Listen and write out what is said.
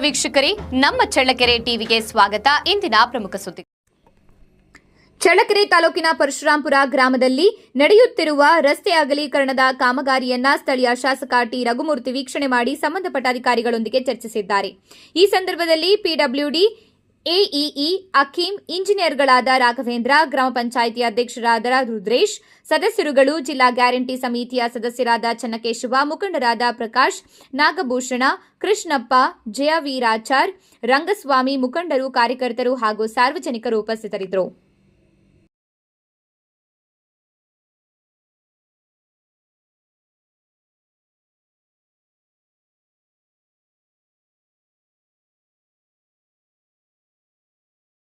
ವೀಕ್ಷಕರೇ, ನಮ್ಮ ಚಳ್ಳಕೆರೆ ಟಿವಿಗೆ ಸ್ವಾಗತ. ಇಂದಿನ ಪ್ರಮುಖ ಸುದ್ದಿ. ಚಳ್ಳಕೆರೆ ತಾಲೂಕಿನ ಪರಶುರಾಂಪುರ ಗ್ರಾಮದಲ್ಲಿ ನಡೆಯುತ್ತಿರುವ ರಸ್ತೆ ಅಗಲೀಕರಣದ ಕಾಮಗಾರಿಯನ್ನ ಸ್ಥಳೀಯ ಶಾಸಕ ಟಿ. ರಘುಮೂರ್ತಿ ವೀಕ್ಷಣೆ ಮಾಡಿ ಸಂಬಂಧಪಟ್ಟ ಅಧಿಕಾರಿಗಳೊಂದಿಗೆ ಚರ್ಚಿಸಿದ್ದಾರೆ. ಈ ಸಂದರ್ಭದಲ್ಲಿ ಪಿಡಬ್ಲ್ಯೂಡಿ ಎಇಇ ಅಕೀಂ ಇಂಜಿನಿಯರ್ಗಳಾದ ರಾಘವೇಂದ್ರ, ಗ್ರಾಮ ಪಂಚಾಯಿತಿ ಅಧ್ಯಕ್ಷರಾದ ರುದ್ರೇಶ್, ಸದಸ್ಯರುಗಳು ಜಿಲ್ಲಾ ಗ್ಯಾರಂಟಿ ಸಮಿತಿಯ ಸದಸ್ಯರಾದ ಚನ್ನಕೇಶವ, ಮುಖಂಡರಾದ ಪ್ರಕಾಶ್, ನಾಗಭೂಷಣ, ಕೃಷ್ಣಪ್ಪ, ಜಯವೀರಾಚಾರ್, ರಂಗಸ್ವಾಮಿ ಮುಖಂಡರು, ಕಾರ್ಯಕರ್ತರು ಹಾಗೂ ಸಾರ್ವಜನಿಕರು ಉಪಸ್ಥಿತರಿದ್ದರು.